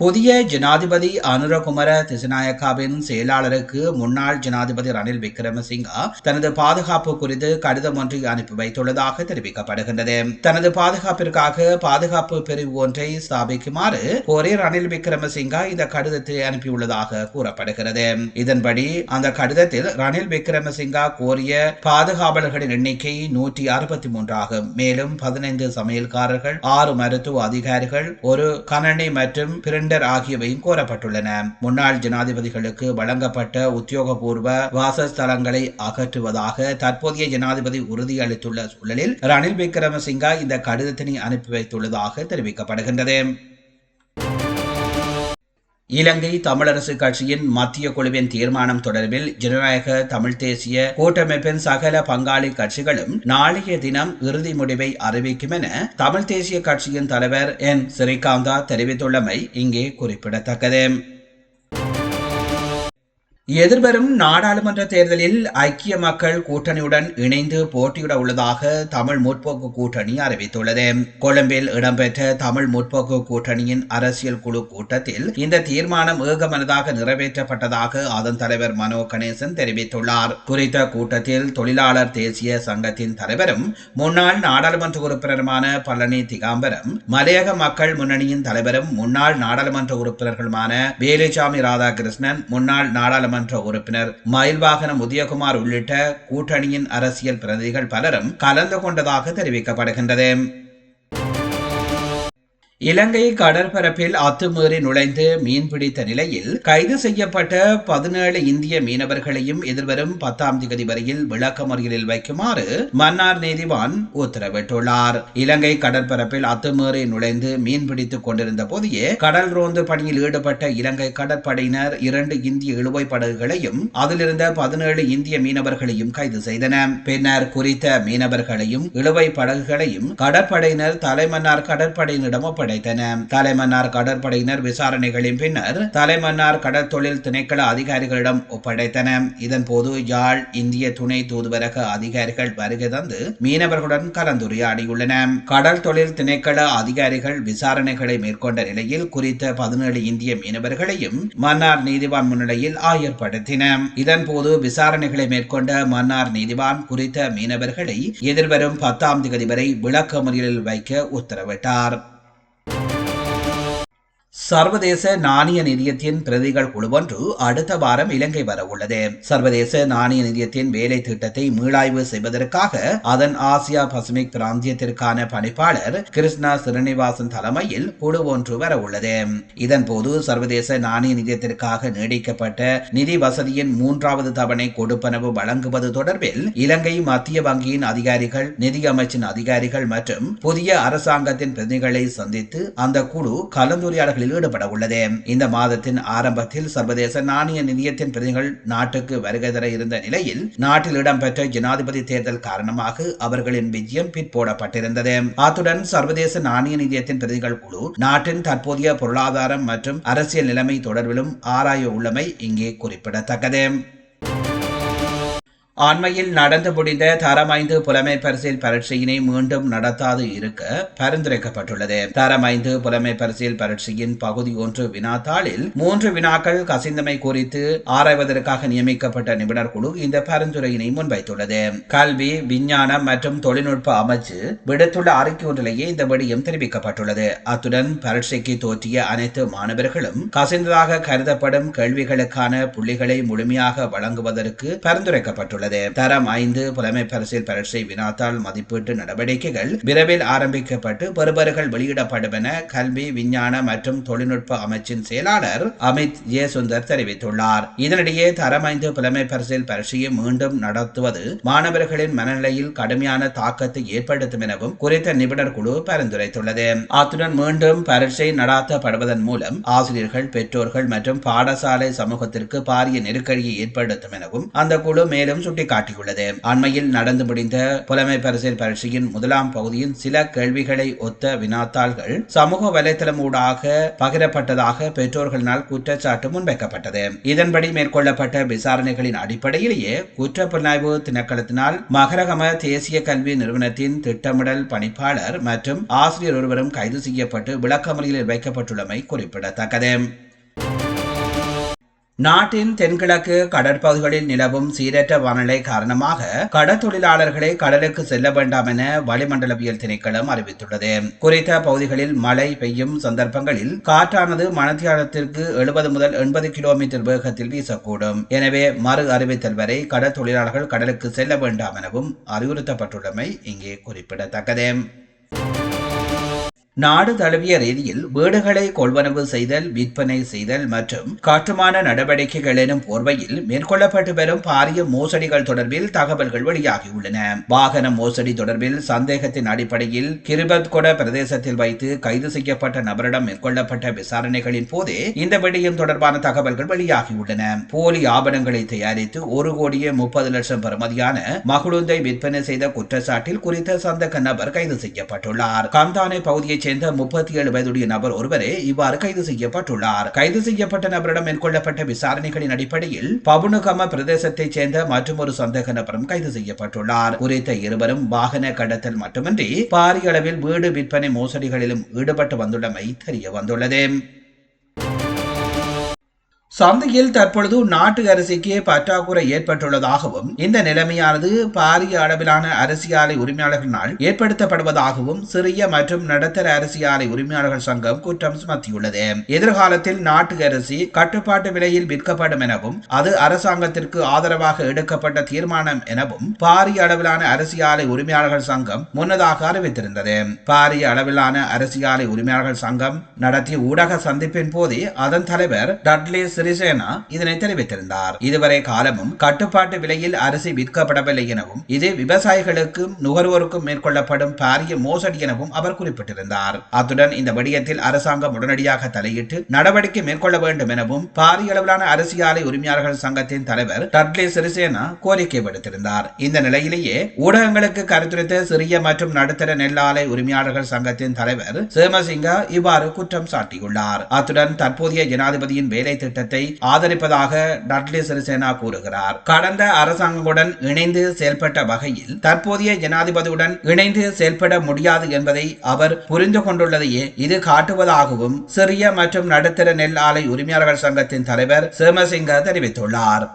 புதிய ஜனாதிபதி அனுரகுமர திசநாயக்காவின் செயலாளருக்கு முன்னாள் ஜனாதிபதி ரணில் விக்ரமசிங்கா தனது பாதுகாப்பு குறித்து கடிதம் ஒன்றை அனுப்பி வைத்துள்ளதாக தெரிவிக்கப்படுகின்றது. தனது பாதுகாப்பிற்காக பாதுகாப்பு பிரிவு ஒன்றை ஸ்தாபிக்குமாறு கோரி ரணில் விக்ரமசிங்கா இந்த கடிதத்தை அனுப்பியுள்ளதாக கூறப்படுகிறது. இதன்படி அந்த கடிதத்தில் ரணில் விக்ரமசிங்கா கோரிய பாதுகாவலர்களின் எண்ணிக்கை நூற்றி அறுபத்தி மூன்றாகும் மேலும் பதினைந்து சமையல்காரர்கள் ஆறு மருத்துவ அதிகாரிகள் ஒரு கணனி மற்றும் பிரிண்டர் ஆகியவையும் கோரப்பட்டுள்ளன. முன்னாள் ஜனாதிபதிகளுக்கு வழங்கப்பட்ட உத்தியோகபூர்வ வாசஸ்தலங்களை அகற்றுவதாக தற்போதைய ஜனாதிபதி உறுதியளித்துள்ள சூழலில் ரணில் விக்ரமசிங்கா இந்த கடிதத்தினை அனுப்பி வைத்துள்ளதாக தெரிவிக்கப்படுகின்றது. இலங்கை தமிழரசு கட்சியின் மத்திய குழுவின் தீர்மானம் தொடர்பில் ஜனநாயக தமிழ் தேசிய கூட்டமைப்பின் சகல பங்காளி கட்சிகளும் நாளைய தினம் இறுதி முடிவை அறிவிக்கும் என தமிழ் தேசிய கட்சியின் தலைவர் என். ஸ்ரீகாந்தா தெரிவித்துள்ளமை இங்கே குறிப்பிடத்தக்கது. எதிர்வரும் நாடாளுமன்ற தேர்தலில் ஐக்கிய மக்கள் கூட்டணியுடன் இணைந்து போட்டியிட உள்ளதாக தமிழ் முற்போக்கு கூட்டணி அறிவித்துள்ளது. கொழும்பில் இடம்பெற்ற தமிழ் முற்போக்கு கூட்டணியின் அரசியல் குழு கூட்டத்தில் இந்த தீர்மானம் ஏகமனதாக நிறைவேற்றப்பட்டதாக அதன் தலைவர் மனோ கணேசன் தெரிவித்துள்ளார். குறித்த கூட்டத்தில் தொழிலாளர் தேசிய சங்கத்தின் தலைவரும் முன்னாள் நாடாளுமன்ற உறுப்பினருமான பழனி திகாம்பரம் மலையக மக்கள் முன்னணியின் தலைவரும் முன்னாள் நாடாளுமன்ற உறுப்பினர்களுமான வேலுசாமி ராதாகிருஷ்ணன் முன்னாள் நாடாளுமன்ற நாடாளுமன்ற உறுப்பினர் மயில்வாகனம் உதயகுமார் உள்ளிட்ட கூட்டணியின் அரசியல் பிரதிநிதிகள் பலரும் கலந்து கொண்டதாக தெரிவிக்கப்படுகின்றது. இலங்கை கடற்பரப்பில் அத்துமீறி நுழைந்து மீன்பிடித்த நிலையில் கைது செய்யப்பட்ட பதினேழு இந்திய மீனவர்களையும் எதிர்வரும் பத்தாம் தேதி வரையில் விளக்கமறியலில் வைக்குமாறு மன்னார் நீதிவான் உத்தரவிட்டுள்ளார். இலங்கை கடற்பரப்பில் அத்துமீறி நுழைந்து மீன்பிடித்துக் கொண்டிருந்த போதே கடல் ரோந்து பணியில் ஈடுபட்ட இலங்கை கடற்படையினர் இரண்டு இந்திய இழுவை படகுகளையும் அதிலிருந்த பதினேழு இந்திய மீனவர்களையும் கைது செய்தனர் பின்னர் குறித்த மீனவர்களையும் இழுவை படகுகளையும் கடற்படையினர் தலைமன்னார் கடற்படையினரிடம் ஒப்படை கிடைத்தன தலைமன்னார் கடற்படையினர் விசாரணைகளின் பின்னர் தலைமன்னார் கடற்தொழில் திணைக்கள அதிகாரிகளிடம் ஒப்படைத்தன. இதன் போது யாழ் இந்திய துணை தூதுவரக அதிகாரிகள் வருகை தந்து மீனவர்களுடன் கலந்துரையாடியுள்ளன. கடல் தொழில் திணைக்கள அதிகாரிகள் விசாரணைகளை மேற்கொண்ட நிலையில் குறித்த பதினேழு இந்திய மீனவர்களையும் மன்னார் நீதிவான் முன்னிலையில் ஆயர்படுத்தின. இதன் போது விசாரணைகளை மேற்கொண்ட மன்னார் நீதிவான் குறித்த மீனவர்களை எதிர்வரும் பத்தாம் தேதி வரை விளக்கமறியலில் வைக்க உத்தரவிட்டார். சர்வதேச நாணய நிதியத்தின் பிரதிகள் குழுவொன்று அடுத்த வாரம் இலங்கை வர உள்ளது சர்வதேச நாணய நிதியத்தின் வேலை திட்டத்தை மீளாய்வு செய்வதற்காக அதன் ஆசியா பசிபிக் பிராந்தியத்திற்கான பணிப்பாளர் கிருஷ்ணா சிறனிவாசன் தலைமையில் குழு ஒன்று வர உள்ளது சர்வதேச நாணய நிதியத்திற்காக நீடிக்கப்பட்ட நிதி வசதியின் மூன்றாவது தவணை கொடுப்பனவு வழங்குவது தொடர்பில் இலங்கை மத்திய வங்கியின் அதிகாரிகள் நிதியமைச்சின் அதிகாரிகள் மற்றும் புதிய அரசாங்கத்தின் பிரதிகளை சந்தித்து அந்த குழு கலந்துரையாடல்களில் ஈடுபட உள்ளது இந்த மாதத்தின் ஆரம்பத்தில் சர்வதேச நாணய நிதியத்தின் பிரதிகள் நாட்டுக்கு வருகை தர இருந்த நிலையில் நாட்டில் இடம்பெற்ற ஜனாதிபதி தேர்தல் காரணமாக அவர்களின் விஜயம் பிற்போடப்பட்டிருந்தது அத்துடன் சர்வதேச நாணய நிதியத்தின் பிரதிகள் குழு நாட்டின் தற்போதைய பொருளாதாரம் மற்றும் அரசியல் நிலைமை தொடர்பிலும் ஆராய உள்ளமை இங்கே குறிப்பிடத்தக்கது. அண்மையில் நடந்து முடிந்த தரமைந்து புலமை பரிசில் பரீட்சையினை மீண்டும் நடத்தாது இருக்க பரிந்துரைக்கப்பட்டுள்ளது. தரமைந்து புலமை பரிசில் பரீட்சையின் பகுதி ஒன்று வினாத்தாளில் மூன்று வினாக்கள் கசிந்தமை குறித்து ஆராய்வதற்காக நியமிக்கப்பட்ட நிபுணர் குழு இந்த பரிந்துரையினை முன்வைத்துள்ளது. கல்வி விஞ்ஞானம் மற்றும் தொழில்நுட்ப அமைச்சு விடுத்துள்ள அறிக்கை ஒன்றிலேயே இந்த விடயம் தெரிவிக்கப்பட்டுள்ளது. அத்துடன் பரீட்சைக்கு தோற்றிய அனைத்து மாணவர்களும் கசிந்ததாக கருதப்படும் கேள்விகளுக்கான புள்ளிகளை முழுமையாக வழங்குவதற்கு பரிந்துரைக்கப்பட்டுள்ளது உள்ளது. தரம் ஐந்து புலமை பரிசில் பரீட்சை வினாத்தாள் மதிப்பீட்டு நடவடிக்கைகள் விரைவில் ஆரம்பிக்கப்பட்டு பெறுபர்கள் வெளியிடப்படும் என கல்வி விஞ்ஞான மற்றும் தொழில்நுட்ப அமைச்சின் செயலாளர் அமித் ஜெயசுந்தர் தெரிவித்துள்ளார். இதனிடையே தரம் ஐந்து புலமை பரிசில் பரீட்சையை மீண்டும் நடத்துவது மாணவர்களின் மனநிலையில் கடுமையான தாக்கத்தை ஏற்படுத்தும் எனவும் குறித்த நிபுணர் குழு பரிந்துரைத்துள்ளது. அத்துடன் மீண்டும் பரீட்சை நடாத்தப்படுவதன் மூலம் ஆசிரியர்கள் பெற்றோர்கள் மற்றும் பாடசாலை சமூகத்திற்கு பாரிய நெருக்கடியை ஏற்படுத்தும் எனவும் அந்த குழு மேலும் சுட்டிக்காட்டியுள்ளது அண்மையில் நடந்து முடிந்த புலமை பரிசில் பரீட்சையின் முதலாம் பகுதியின் சில கேள்விகளை ஒத்த வினாத்தாள்கள் சமூக வலைதளம் ஊடாக பகிரப்பட்டதாக பெற்றோர்களினால் குற்றச்சாட்டு முன்வைக்கப்பட்டது. இதன்படி மேற்கொள்ளப்பட்ட விசாரணைகளின் அடிப்படையிலேயே குற்றப்புலனாய்வு திணைக்களத்தினால் மகரகம தேசிய கல்வி நிறுவனத்தின் திட்டமிடல் பணிப்பாளர் மற்றும் ஆசிரியர் ஒருவரும் கைது செய்யப்பட்டு விளக்கமறியலில் வைக்கப்பட்டுள்ளமை குறிப்பிடத்தக்கது. நாட்டின் தென்கிழக்கு கடற்பகுதிகளில் நிலவும் சீரற்ற வானிலை காரணமாக கடற்தொழிலாளர்களை கடலுக்கு செல்ல வேண்டாம் என வளிமண்டலவியல் திணைக்களம் அறிவித்துள்ளது. குறித்த பகுதிகளில் மழை பெய்யும் சந்தர்ப்பங்களில் காற்றானது மணத்தியாலத்திற்கு எழுபது முதல் எண்பது கிலோமீட்டர் வேகத்தில் வீசக்கூடும். எனவே மறு அறிவித்தல் வரை கடற்தொழிலாளர்கள் கடலுக்கு செல்ல வேண்டாம் எனவும் அறிவுறுத்தப்பட்டுள்ளமை இங்கே குறிப்பிடத்தக்கது. நாடு தழுவிய ரீதியில் வீடுகளை கொள்வனவு செய்தல் விற்பனை செய்தல் மற்றும் கட்டுமான நடவடிக்கைகள் எனும் போர்வையில் மேற்கொள்ளப்பட்டு வரும் பாரிய மோசடிகள் தொடர்பில் தகவல்கள் வெளியாகியுள்ளன. வாகன மோசடி தொடர்பில் சந்தேகத்தின் அடிப்படையில் கிருபத்கொட பிரதேசத்தில் வைத்து கைது செய்யப்பட்ட நபரிடம் மேற்கொள்ளப்பட்ட விசாரணைகளின் போதே இந்த விடயம் தொடர்பான தகவல்கள் வெளியாகியுள்ளன. போலி ஆவணங்களை தயாரித்து ஒரு கோடியே முப்பது லட்சம் பெறுமதியான மகுழுந்தை விற்பனை செய்த குற்றச்சாட்டில் குறித்த சந்தேக நபர் கைது செய்யப்பட்டுள்ளார். கந்தானை பகுதியை சேர்ந்த முப்பத்தி ஏழு வயதுடைய நபர் ஒருவரே இவ்வாறு கைது செய்யப்பட்டுள்ளார். கைது செய்யப்பட்ட நபரிடம் மேற்கொள்ளப்பட்ட விசாரணைகளின் அடிப்படையில் பவுனுகம பிரதேசத்தைச் சேர்ந்த மற்றொரு சந்தேக நபரும் கைது செய்யப்பட்டுள்ளார். குறித்த இருவரும் வாகன கடத்தல் மட்டுமின்றி பாரிய அளவில் வீடு விற்பனை மோசடிகளிலும் ஈடுபட்டு வந்துள்ளமை தெரிய வந்துள்ளது சந்தையில் தற்பொழுது நாட்டு அரிசிக்கு பற்றாக்குறை ஏற்பட்டுள்ளதாகவும் இந்த நிலைமையானது பாரிய அளவிலான அரிசி ஆலை உரிமையாளர்களால் ஏற்படுத்தப்படுவதாகவும் சிறிய மற்றும் நடுத்தர அரிசி ஆலை உரிமையாளர்கள் சங்கம் குற்றம் சுமத்தியுள்ளது. எதிர்காலத்தில் நாட்டு அரிசி கட்டுப்பாட்டு விலையில் விற்கப்படும் எனவும் அது அரசாங்கத்திற்கு ஆதரவாக எடுக்கப்பட்ட தீர்மானம் எனவும் பாரிய அளவிலான அரிசி ஆலை உரிமையாளர்கள் சங்கம் முன்னதாக அறிவித்திருந்தது. பாரிய அளவிலான அரிசி ஆலை உரிமையாளர்கள் சங்கம் நடத்திய ஊடக சந்திப்பின் போதே அதன் தலைவர் டட்லி சிறிசேனா இதனை தெரிவித்திருந்தார். இதுவரை காலமும் கட்டுப்பாட்டு விலையில் அரிசி விற்கப்படவில்லை எனவும் இது விவசாயிகளுக்கும் நுகர்வோருக்கும் மேற்கொள்ளப்படும் பாரிய மோசடி எனவும் அவர் குறிப்பிட்டிருந்தார். அத்துடன் இந்த விடயத்தில் அரசாங்கம் உடனடியாக தலையிட்டு நடவடிக்கை மேற்கொள்ள வேண்டும் எனவும் பாரிய அளவிலான அரிசி ஆலை உரிமையாளர்கள் சங்கத்தின் தலைவர் டட்லே சிறிசேனா கோரிக்கை விடுத்திருந்தார். இந்த நிலையிலேயே ஊடகங்களுக்கு கருத்துரைத்த சிறிய மற்றும் நடுத்தர நெல் ஆலை உரிமையாளர்கள் சங்கத்தின் தலைவர் சேமசிங்கா இவ்வாறு குற்றம் சாட்டியுள்ளார். அத்துடன் தற்போதைய ஜனாதிபதியின் வேலை திட்டத்தை ஆதரிப்பதாக டட்லி சிறிசேனா கூறுகிறார். கடந்த அரசாங்கங்களுடன் இணைந்து செயல்பட்ட வகையில் தற்போதைய ஜனாதிபதியுடன் இணைந்து செயல்பட முடியாது என்பதை அவர் புரிந்து கொண்டுள்ளதையே இது காட்டுவதாகவும் சிறிய மற்றும் நடுத்தர நெல் ஆலை உரிமையாளர்கள் சங்கத்தின் தலைவர் சேமசிங்க தெரிவித்துள்ளார்.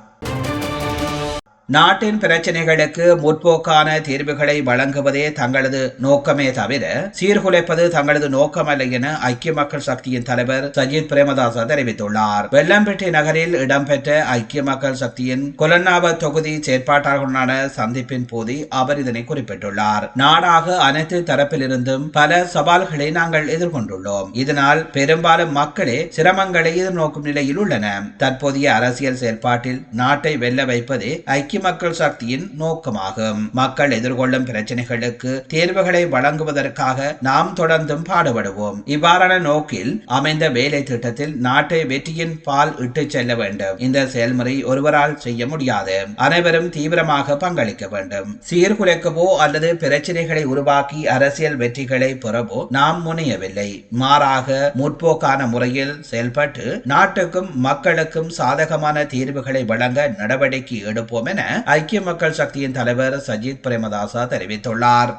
நாட்டின் பிரச்சனைகளுக்கு முற்போக்கான தீர்வுகளை வழங்குவதே தங்களது நோக்கமே தவிர சீர்குலைப்பது தங்களது நோக்கமல்ல என ஐக்கிய மக்கள் சக்தியின் தலைவர் சஜித் பிரேமதாச தெரிவித்துள்ளார். வெள்ளம்பேட்டை நகரில் இடம்பெற்ற ஐக்கிய மக்கள் சக்தியின் கொலன்னாவ தொகுதி செயற்பாட்டாளர்களுடனான சந்திப்பின் போது அவர் இதனை குறிப்பிட்டுள்ளார். நாடாக அனைத்து தரப்பிலிருந்தும் பல சவால்களை நாங்கள் எதிர்கொண்டுள்ளோம். இதனால் பெரும்பாலும் மக்களே சிரமங்களை எதிர்நோக்கும் நிலையில் உள்ளன தற்போதைய அரசியல் செயல்பாட்டில் நாட்டை வெல்ல வைப்பதே ஐக்கிய ஐக்கிய மக்கள் சக்தியின் நோக்கமாகும். மக்கள் எதிர்கொள்ளும் பிரச்சனைகளுக்கு தேர்வுகளை வழங்குவதற்காக நாம் தொடர்ந்தும் பாடுபடுவோம். இவ்வாறான நோக்கில் அமைந்த வேலை திட்டத்தில் நாட்டை வெற்றியின் பால் இட்டு செல்ல வேண்டும். இந்த செயல்முறை ஒருவரால் செய்ய முடியாது. அனைவரும் தீவிரமாக பங்களிக்க வேண்டும். சீர்குலைக்கவோ அல்லது பிரச்சனைகளை உருவாக்கி அரசியல் வெற்றிகளை பெறவோ நாம் முனையவில்லை. மாறாக முற்போக்கான முறையில் செயல்பட்டு நாட்டுக்கும் மக்களுக்கும் சாதகமான தீர்வுகளை வழங்க நடவடிக்கை எடுப்போம் என ஐக்கிய மக்கள் சக்தியின் தலைவர் சஜித் பிரேமதாசா தெரிவித்துள்ளார்.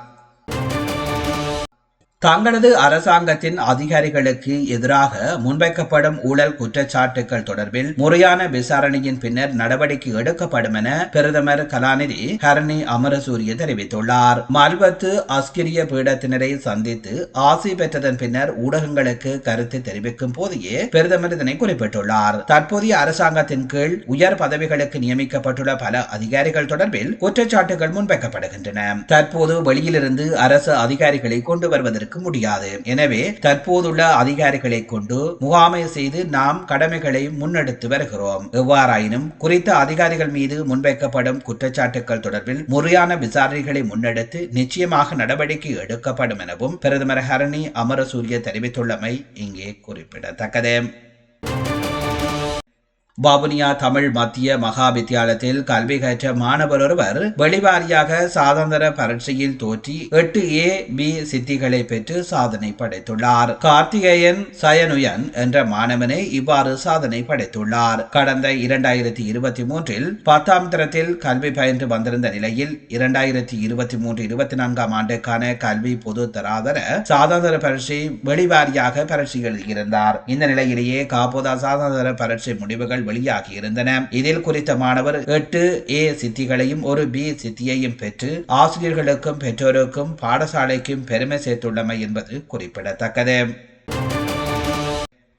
தங்களது அரசாங்கத்தின் அதிகாரிகளுக்கு எதிராக முன்வைக்கப்படும் ஊழல் குற்றச்சாட்டுகள் தொடர்பில் முறையான விசாரணையின் பின்னர் நடவடிக்கை எடுக்கப்படும் என பிரதமர் கலாநிதி ஹரணி அமரசூரிய தெரிவித்துள்ளார். மல்வத்து அஸ்கிரிய பீடத்தினரை சந்தித்து ஆசி பெற்றதன் பின்னர் ஊடகங்களுக்கு கருத்து தெரிவிக்கும் போதே பிரதமர் இதனை குறிப்பிட்டுள்ளார். தற்போதைய அரசாங்கத்தின் கீழ் உயர் பதவிகளுக்கு நியமிக்கப்பட்டுள்ள பல அதிகாரிகள் தொடர்பில் குற்றச்சாட்டுகள் முன்வைக்கப்படுகின்றன. தற்போது வெளியிலிருந்து அரசு அதிகாரிகளை கொண்டு வருவதற்கு செய்வதற்கு முடியாது. எனவே தற்போதுள்ள அதிகாரிகளை கொண்டு முகாமை செய்து நாம் கடமைகளை முன்னெடுத்து வருகிறோம். எவ்வாறாயினும் குறித்த அதிகாரிகள் மீது முன்வைக்கப்படும் குற்றச்சாட்டுகள் தொடர்பில் முறையான விசாரணைகளை முன்னெடுத்து நிச்சயமாக நடவடிக்கை எடுக்கப்படும் எனவும் பிரதமர் ஹரணி அமரசூரிய தெரிவித்துள்ளமை இங்கே குறிப்பிடத்தக்கது. வவுனியா தமிழ் மத்திய மகா வித்தியாலயத்தில் கல்வி கற்ற மாணவர் ஒருவர் வெளிவாரியாக சாதந்திர பரீட்சையில் தோற்றி எட்டு ஏ பி சித்திகளை பெற்று சாதனை படைத்துள்ளார். கார்த்திகேயன் சயனுயன் என்ற மாணவனை இவ்வாறு சாதனை படைத்துள்ளார். கடந்த இரண்டாயிரத்தி இருபத்தி மூன்றில் பத்தாம் தரத்தில் கல்வி பயின்று வந்திருந்த நிலையில் இரண்டாயிரத்தி இருபத்தி மூன்று இருபத்தி நான்காம் ஆண்டுக்கான கல்வி பொது தராதர சாதாந்திர பரீட்சை வெளிவாரியாக பரீட்சை எழுதியிருந்தார் இந்த நிலையிலேயே காபோதா சாதாந்திர பரீட்சை முடிவுகள் வெளியாகியிருந்தன இதில் குறித்த மாணவர் எட்டு ஏ சித்திகளையும் ஒரு பி சித்தியையும் பெற்று ஆசிரியர்களுக்கும் பெற்றோருக்கும் பாடசாலைக்கும் பெருமை சேர்த்துள்ளமை என்பது குறிப்பிடத்தக்கது.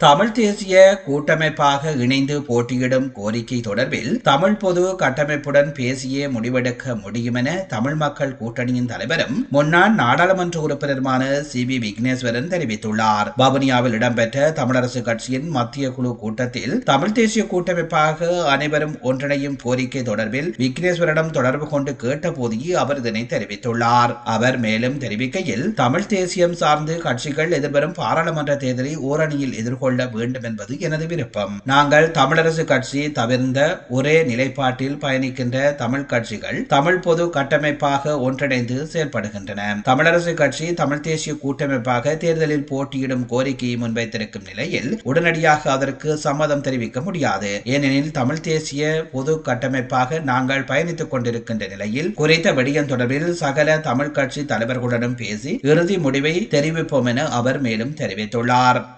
தமிழ் தேசிய கூட்டமைப்பாக இணைந்து போட்டியிடும் கோரிக்கை தொடர்பில் தமிழ் பொது கட்டமைப்புடன் பேசியே முடிவெடுக்க முடியும் என தமிழ் மக்கள் கூட்டணியின் தலைவரும் முன்னாள் நாடாளுமன்ற உறுப்பினருமான சி வி விக்னேஸ்வரன் தெரிவித்துள்ளார். வவுனியாவில் இடம்பெற்ற தமிழரசு கட்சியின் மத்திய குழு கூட்டத்தில் தமிழ் தேசிய கூட்டமைப்பாக அனைவரும் ஒன்றிணையும் கோரிக்கை தொடர்பில் விக்னேஸ்வரிடம் தொடர்பு கொண்டு கேட்டபோது அவர் இதனை தெரிவித்துள்ளார். அவர் மேலும் தெரிவிக்கையில் தமிழ் தேசியம் சார்ந்து கட்சிகள் எதிர்வரும் பாராளுமன்ற தேர்தலை ஓரணியில் எதிர்கொள்ள வேண்டும் என்பது எனது விருப்பம். நாங்கள் தமிழரசு கட்சி தவிர்ந்த ஒரே நிலைப்பாட்டில் பயணிக்கின்ற தமிழ் கட்சிகள் தமிழ் பொது கட்டமைப்பாக ஒன்றிணைந்து செயல்படுகின்றன. தமிழரசு கட்சி தமிழ் தேசிய கூட்டமைப்பாக தேர்தலில் போட்டியிடும் கோரிக்கையை முன்வைத்திருக்கும் நிலையில் உடனடியாக அதற்கு சம்மதம் தெரிவிக்க முடியாது. ஏனெனில் தமிழ் தேசிய பொது கட்டமைப்பாக நாங்கள் பயணித்துக் கொண்டிருக்கின்ற நிலையில் குறித்த விடயம் தொடர்பில் சகல தமிழ் கட்சி தலைவர்களுடனும் பேசி இறுதி முடிவை தெரிவிப்போம் என அவர் மேலும் தெரிவித்துள்ளார்.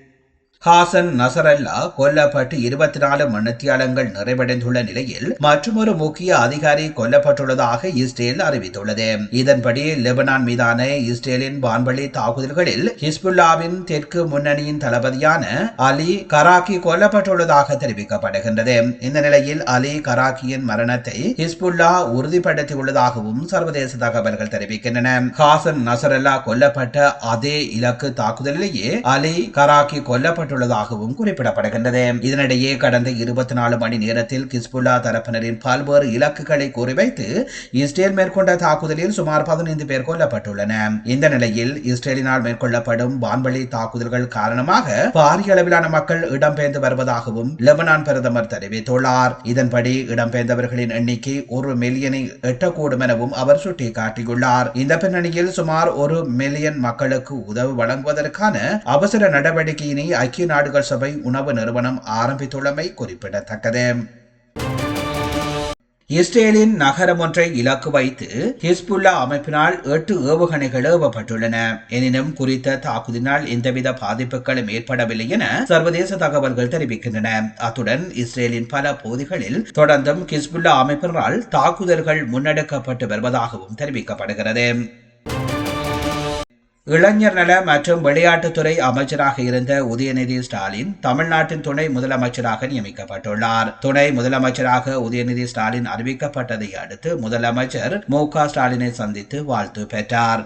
ஹாசன் நசரல்லா கொல்லப்பட்டு இருபத்தி நாலு மணித்தியாலங்கள் நிறைவடைந்துள்ள நிலையில் மற்றொரு முக்கிய அதிகாரி கொல்லப்பட்டுள்ளதாக இஸ்ரேல் அறிவித்துள்ளது. இதன்படி லெபனான் மீதான இஸ்ரேலின் வான்வழி தாக்குதல்களில் ஹிஸ்புல்லாவின் தெற்கு முன்னணியின் தளபதியான அலி கராக்கி கொல்லப்பட்டுள்ளதாக தெரிவிக்கப்படுகின்றது. இந்த நிலையில் அலி கராக்கியின் மரணத்தை ஹிஸ்புல்லா உறுதிப்படுத்தியுள்ளதாகவும் சர்வதேச தகவல்கள் தெரிவிக்கின்றன. ஹாசன் நசரல்லா கொல்லப்பட்ட அதே இலக்கு தாக்குதலிலேயே அலி கராக்கி கொல்லப்பட்டு செய்யப்பட்டுள்ளதாகவும் குறிப்பிடப்படுகின்றது. இதனிடையே கடந்த இருபத்தி நாலு மணி நேரத்தில் கிஸ்புல்லா தரப்பினரின் பல்வேறு இலக்குகளை குறிவைத்து இஸ்ரேல் மேற்கொண்ட தாக்குதலில் சுமார் பதினைந்து பேர் கொல்லப்பட்டுள்ளன. இந்த நிலையில் இஸ்ரேலினால் மேற்கொள்ளப்படும் வான்வழி தாக்குதல்கள் காரணமாக பாரிய அளவிலான மக்கள் இடம்பெயர்ந்து வருவதாகவும் லெபனான் பிரதமர் தெரிவித்துள்ளார். இதன்படி இடம்பெயர்ந்தவர்களின் எண்ணிக்கை ஒரு மில்லியனை எட்டக்கூடும் எனவும் அவர் சுட்டிக்காட்டியுள்ளார். இந்த பின்னணியில் சுமார் ஒரு மில்லியன் மக்களுக்கு உதவி வழங்குவதற்கான அவசர நடவடிக்கையினை ஐக்கிய ஐக்கிய நாடுகள் சபை உணவு நிறுவனம் ஆரம்பித்துள்ளமை குறிப்பிடத்தக்கது. இஸ்ரேலின் நகரம் ஒன்றை இலக்கு வைத்து ஹிஸ்புல்லா அமைப்பினால் எட்டு ஏவுகணைகள் ஏவப்பட்டுள்ளன. எனினும் குறித்த தாக்குதலினால் எந்தவித பாதிப்புகளும் ஏற்படவில்லை என சர்வதேச தகவல்கள் தெரிவிக்கின்றன. அத்துடன் இஸ்ரேலின் பல பகுதிகளில் தொடர்ந்தும் ஹிஸ்புல்லா அமைப்பினரால் தாக்குதல்கள் முன்னெடுக்கப்பட்டு வருவதாகவும் தெரிவிக்கப்படுகிறது. இளைஞர் நல மற்றும் விளையாட்டுத்துறை அமைச்சராக இருந்த உதயநிதி ஸ்டாலின் தமிழ்நாட்டின் துணை முதலமைச்சராக நியமிக்கப்பட்டுள்ளார். துணை முதலமைச்சராக உதயநிதி ஸ்டாலின் அறிவிக்கப்பட்டதை அடுத்து முதலமைச்சர் மு க ஸ்டாலினை சந்தித்து வாழ்த்து பெற்றார்.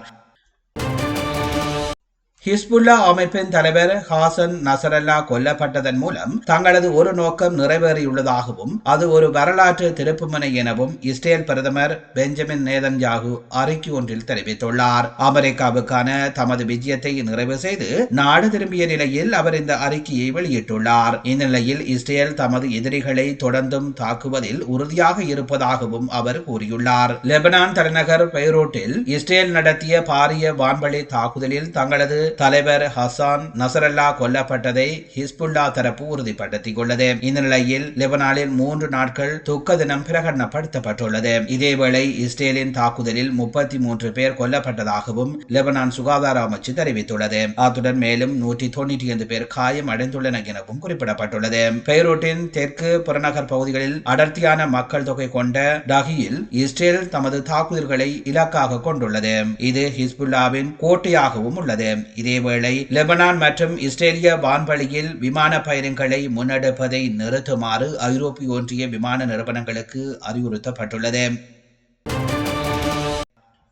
ஹிஸ்புல்லா அமைப்பின் தலைவர் ஹாசன் நசரல்லா கொல்லப்பட்டதன் மூலம் தங்களது ஒரு நோக்கம் நிறைவேறியுள்ளதாகவும் அது ஒரு வரலாற்று திருப்புமுனை எனவும் இஸ்ரேல் பிரதமர் பெஞ்சமின் நேதன்யாகு அறிக்கை ஒன்றில் தெரிவித்துள்ளார். அமெரிக்காவுக்கான தமது விஜயத்தை நிறைவு செய்து நாடு திரும்பிய நிலையில் அவர் இந்த அறிக்கையை வெளியிட்டுள்ளார். இந்நிலையில் இஸ்ரேல் தமது எதிரிகளை தொடர்ந்தும் தாக்குவதில் உறுதியாக இருப்பதாகவும் அவர் கூறியுள்ளார். லெபனான் தலைநகர் பெய்ரூட்டில் இஸ்ரேல் நடத்திய பாரிய வான்வழி தாக்குதலில் தங்களது தலைவர் ஹசான் நசரல்லா கொல்லப்பட்டதை ஹிஸ்புல்லா தரப்பு உறுதிப்படுத்தியுள்ளது. இந்த நிலையில் லெபனானில் மூன்று நாட்கள் துக்க தினம் பிரகடனப்படுத்தப்பட்டுள்ளது. இதேவேளை இஸ்ரேலின் தாக்குதலில் முப்பத்தி மூன்று பேர் கொல்லப்பட்டதாகவும் லெபனான் சுகாதார அமைச்சு தெரிவித்துள்ளது. அத்துடன் மேலும் நூற்றி தொண்ணூற்றி ஐந்து பேர் காயம் அடைந்துள்ளனர் எனவும் குறிப்பிடப்பட்டுள்ளது. பெய்ரூட்டின் தெற்கு புறநகர் பகுதிகளில் அடர்த்தியான மக்கள் தொகை கொண்ட டகியில் இஸ்ரேல் தமது தாக்குதல்களை இலக்காக கொண்டுள்ளது. இது ஹிஸ்புல்லாவின் கோட்டையாகவும் உள்ளது. இதேவேளை லெபனான் மற்றும் இஸ்ரேலிய வான்வழியில் விமான பயணங்களை முன்னெடுப்பதை நிறுத்துமாறு ஐரோப்பிய ஒன்றிய விமான நிறுவனங்களுக்கு அறிவுறுத்தப்பட்டுள்ளது.